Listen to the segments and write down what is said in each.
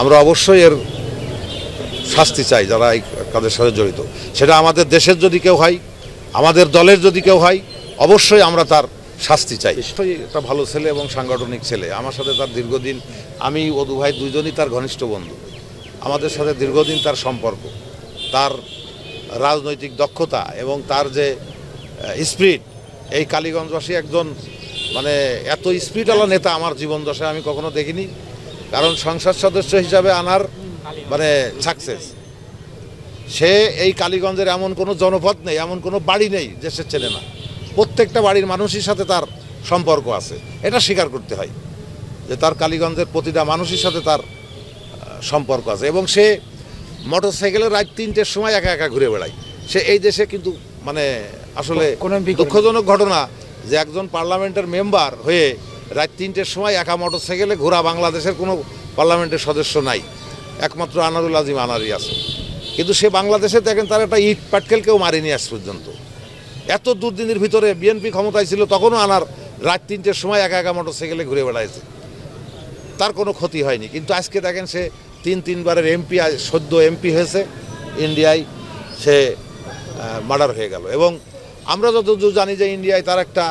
আমরা অবশ্যই এর শাস্তি চাই যারা এই কাজের সাথে জড়িত। সেটা আমাদের দেশের যদি কেউ হয়, আমাদের দলের যদি কেউ হয়, অবশ্যই আমরা তার শাস্তি চাই। নিশ্চয়ই একটা ভালো ছেলে এবং সাংগঠনিক ছেলে। আমার সাথে তার দীর্ঘদিন, আমি অদু ভাই দুজনই তার ঘনিষ্ঠ বন্ধু। আমাদের সাথে দীর্ঘদিন তার সম্পর্ক। তার রাজনৈতিক দক্ষতা এবং তার যে স্পিরিট এই কালীগঞ্জবাসী একজন মানে এত স্পিরিটওয়ালা নেতা আমার জীবন দশায় আমি কখনো দেখিনি। কারণ সংসদ সদস্য হিসাবে আনার মানে সাকসেস সে এই কালীগঞ্জের এমন কোনো জনপদ নেই এমন কোনো বাড়ি নেই যে সে চেনে না। প্রত্যেকটা বাড়ির মানুষের সাথে তার সম্পর্ক আছে। এটা স্বীকার করতে হয় যে তার কালীগঞ্জের প্রতিটা মানুষের সাথে তার সম্পর্ক আছে এবং সে মোটর সাইকেলে রাত তিনটের সময় একা একা ঘুরে বেড়ায়। সে এই দেশে কিন্তু মানে আসলে। দুঃখজনক ঘটনা যে একজন পার্লামেন্টের মেম্বার হয়ে রাত তিনটের সময় একা মোটর সাইকেলে ঘোরা বাংলাদেশের কোনো পার্লামেন্টের সদস্য নাই। একমাত্র আনারুল আজিম আনারি আছে। কিন্তু সে বাংলাদেশে দেখেন তার একটা ইট পাটকেলকেও মারেনি আজ পর্যন্ত। এত দুর্দিনের ভিতরে বিএনপি ক্ষমতায় ছিল, তখনও আনার রাত তিনটের সময় একা একা মোটর সাইকেলে ঘুরে বেড়াইছে। তার কোনো ক্ষতি হয়নি। কিন্তু আজকে দেখেন সে তিন, তিনবারের এমপি সদ্য এমপি হয়েছে ইন্ডিয়ায়, সে মার্ডার হয়ে গেল। এবং আমরা যতদূর জানি যে ইন্ডিয়ায় তার একটা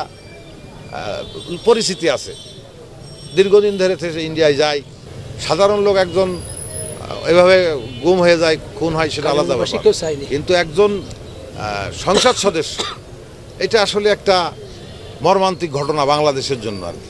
পরিস্থিতি আছে। দীর্ঘদিন ধরে সে ইন্ডিয়ায় যায়। সাধারণ লোক একজন এভাবে গুম হয়ে যায় খুন হয় সেটা আলাদা কিন্তু একজন সংসদ সদস্য এটা আসলে একটা মর্মান্তিক ঘটনা বাংলাদেশের জন্য আর কি।